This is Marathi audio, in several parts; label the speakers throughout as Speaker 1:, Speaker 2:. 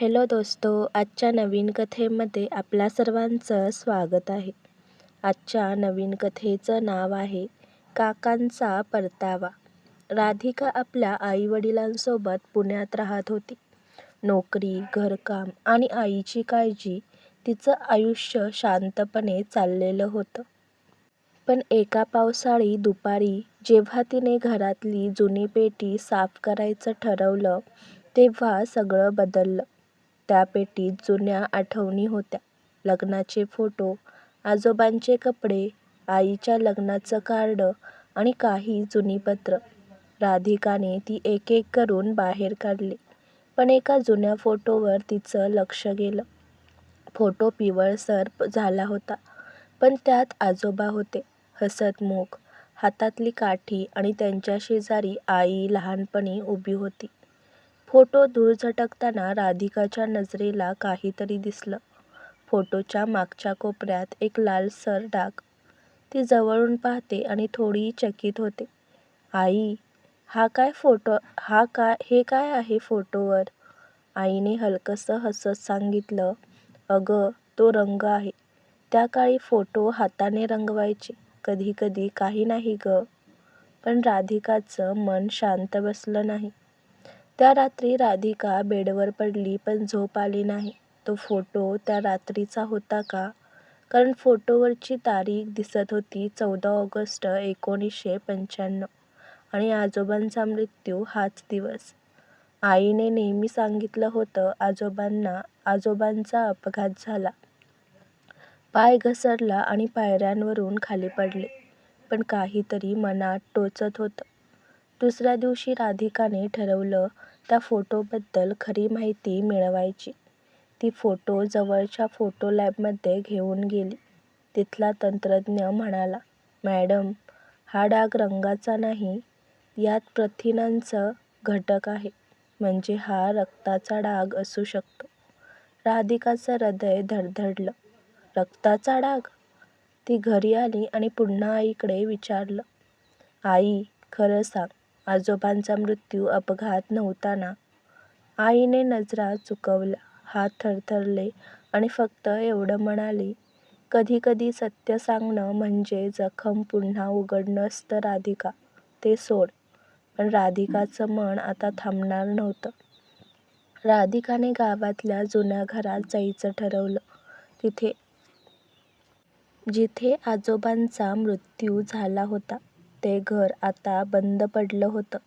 Speaker 1: हॅलो दोस्तो आजच्या नवीन कथेमध्ये आपल्या सर्वांचं स्वागत आहे. आजच्या नवीन कथेचं नाव आहे काकांचा परतावा. राधिका आपल्या आईवडिलांसोबत पुण्यात राहत होती. नोकरी घरकाम आणि आईची काळजी तिचं आयुष्य शांतपणे चाललेलं होतं. पण एका पावसाळी दुपारी जेव्हा तिने घरातली जुनी पेटी साफ करायचं ठरवलं तेव्हा सगळं बदललं. त्या पेटीत जुन्या आठवणी होत्या. लग्नाचे फोटो आजोबांचे कपडे आईच्या लग्नाचं कार्ड आणि काही जुनी पत्रं. राधिकाने ती एक एक करून बाहेर काढली पण एका जुन्या फोटोवर तिचं लक्ष गेलं. फोटो पिवळसर झाला होता पण त्यात आजोबा होते. हसतमुख हातातली काठी आणि त्यांच्या शेजारी आई लहानपणी उभी होती. फोटो दूर झटकताना राधिकाच्या नजरेला काहीतरी दिसलं. फोटोच्या मागच्या कोपऱ्यात एक लालसर डाग. ती जवळून पाहते आणि थोडी चकित होते. आई हा काय फोटो हा काय हे काय आहे फोटोवर? आईने हलकसं हसत सांगितलं अगं तो रंग आहे. त्या काळी फोटो हाताने रंगवायचे. कधी कधी काही नाही ग. पण राधिकाचं मन शांत बसलं नाही. त्या रात्री राधिका बेडवर पडली पण झोप आली नाही. तो फोटो त्या रात्रीचा होता का? कारण फोटोवरची तारीख दिसत होती चौदा ऑगस्ट एकोणीसशे पंच्याण्णव आणि आजोबांचा मृत्यू हाच दिवस. आईने नेहमी सांगितलं होतं आजोबांना आजोबांचा अपघात झाला. पाय घसरला आणि पायऱ्यांवरून खाली पडले पण काहीतरी मनात टोचत होतं. दुसऱ्या दिवशी राधिकाने ठरवलं त्या फोटोबद्दल खरी माहिती मिळवायची. ती फोटो जवळच्या फोटो लॅबमध्ये घेऊन गेली. तिथला तंत्रज्ञ म्हणाला मॅडम हा डाग रंगाचा नाही यात प्रथिनांचं घटक आहे. म्हणजे हा रक्ताचा डाग असू शकतो. राधिकाचं हृदय धडधडलं. रक्ताचा डाग? ती घरी आली आणि पुन्हा आईकडे विचारलं. आई खरं सांग आजोबांचा मृत्यू अपघात नव्हता ना आईने नजरा चुकवल्या हात थरथरले आणि फक्त एवढं म्हणाली कधी कधी सत्य सांगणं म्हणजे जखम पुन्हा उघडणं असतं राधिका ते सोड. पण राधिकाचं मन आता थांबणार नव्हतं. राधिकाने गावातल्या जुन्या घरात जायचं ठरवलं. तिथे जिथे आजोबांचा मृत्यू झाला होता ते घर आता बंद पडलं होतं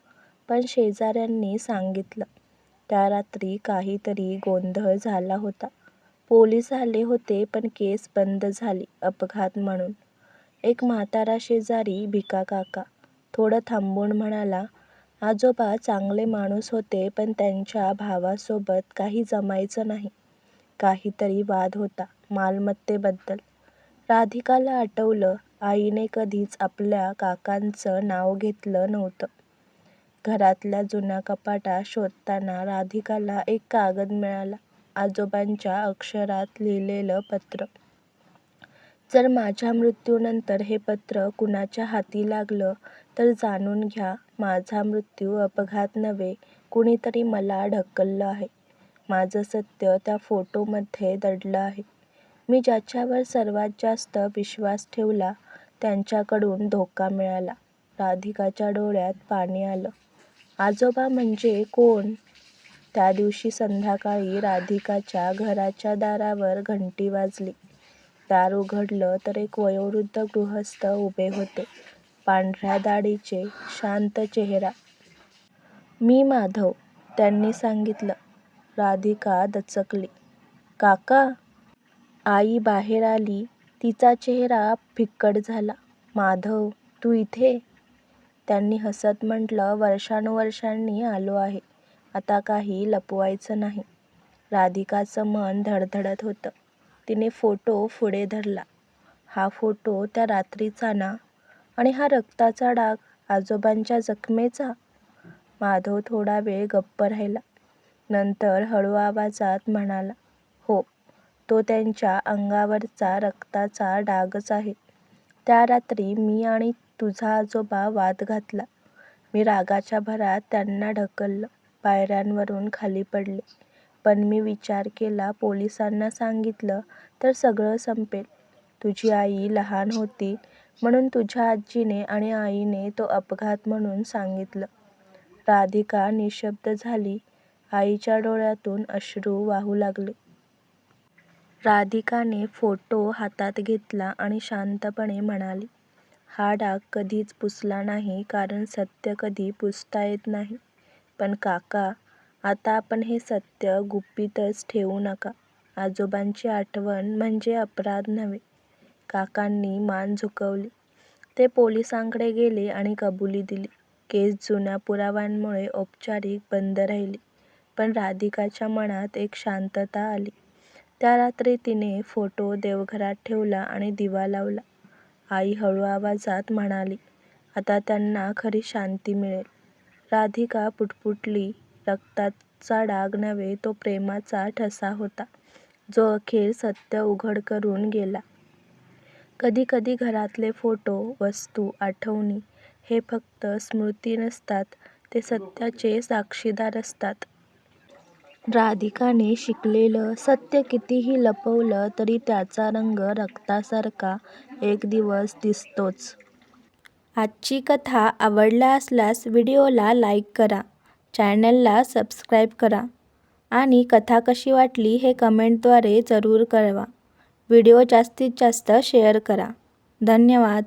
Speaker 1: पण शेजाऱ्यांनी सांगितलं. त्या रात्री काहीतरी गोंधळ झाला होता. पोलीस आले होते पण केस बंद झाली अपघात म्हणून. एक म्हातारा शेजारी भिका काका. थोडं थांबून म्हणाला आजोबा चांगले माणूस होते पण त्यांच्या भावासोबत काही जमायचं नाही. काहीतरी वाद होता मालमत्तेबद्दल. राधिकाला आठवलं आईने कधीच आपल्या काकांचं नाव घेतलं नव्हतं. घरातल्या जुन्या कपाटात शोधताना राधिकाला एक कागद मिळाला आजोबांच्या अक्षरात लिहिलेलं पत्र. जर माझ्या मृत्यूनंतर हे पत्र कुणाच्या हाती लागलं तर जाणून घ्या माझा मृत्यू अपघात नव्हे कुणीतरी मला ढकललं आहे. माझं सत्य त्या फोटोमध्ये दडलं आहे. मी ज्याच्यावर सर्वात जास्त विश्वास ठेवला त्यांच्याकडून धोका मिळाला. राधिकाच्या डोळ्यात पाणी आलं. आजोबा म्हणजे कोण? त्या दिवशी संध्याकाळी राधिकाच्या घराच्या दारावर घंटी वाजली. दार उघडलं तर एक वयोवृद्ध गृहस्थ उभे होते. पांढऱ्या दाढीचे शांत चेहरा. मी माधव त्यांनी सांगितलं. राधिका दचकली. काका. आई बाहेर आली. तिचा चेहरा फिक्कट झाला. माधव तू इथे? त्यांनी हसत म्हटलं वर्षानुवर्षांनी आलो आहे. आता काही लपवायचं नाही. राधिकाचं मन धडधडत होतं. तिने फोटो पुढे धरला. हा फोटो त्या रात्रीचा ना? आणि हा रक्ताचा डाग आजोबांच्या जखमेचा? माधव थोडा वेळ गप्प राहिला. नंतर हळू आवाजात म्हणाला हो तो त्यांच्या अंगावरचा रक्ताचा डागच आहे. त्या रात्री मी आणि तुझा आजोबा वाद घातला मी रागाच्या भरात त्यांना ढकललं पायऱ्यांवरून खाली पडले पण मी विचार केला पोलिसांना सांगितलं तर सगळं संपेल. तुझी आई लहान होती म्हणून तुझ्या आजीने आणि आईने तो अपघात म्हणून सांगितलं. राधिका निःशब्द झाली. आईच्या डोळ्यातून अश्रू वाहू लागले. राधिकाने फोटो हातात घेतला आणि शांतपणे म्हणाली, हा डाग कधीच पुसला नाही कारण सत्य कधी पुसता येत नाही. पण काका, आता आपण हे सत्य गुपितच ठेवू नका. आजोबांची आठवण म्हणजे अपराध नव्हे. काकांनी मान झुकवली. ते पोलिसांकडे गेले आणि कबुली दिली. केस जुन्या पुराव्यांमुळे औपचारिक बंद राहिली. पण राधिकाच्या मनात एक शांतता आली. त्या रात्री तिने फोटो देवघरात ठेवला आणि दिवा लावला. आई हळू आवाजात म्हणाली, आता त्यांना खरी शांती मिळेल. राधिका पुटपुटली, रक्ताचा डाग नव्हे तो प्रेमाचा ठसा होता, जो अखेर सत्य उघड करून गेला. कधी कधी घरातले फोटो, वस्तू, आठवणी हे फक्त स्मृती नसतात, ते सत्याचे साक्षीदार असतात. राधिकाने शिकलेलं सत्य कितीही लपवलं तरी त्याचा रंग रक्तासारखा एक दिवस दिसतोच. आजची कथा आवडला असल्यास व्हिडिओला लाईक करा, चॅनलला सबस्क्राईब करा आणि कथा कशी वाटली हे कमेंटद्वारे जरूर कळवा. व्हिडिओ जास्तीत जास्त शेअर करा. धन्यवाद.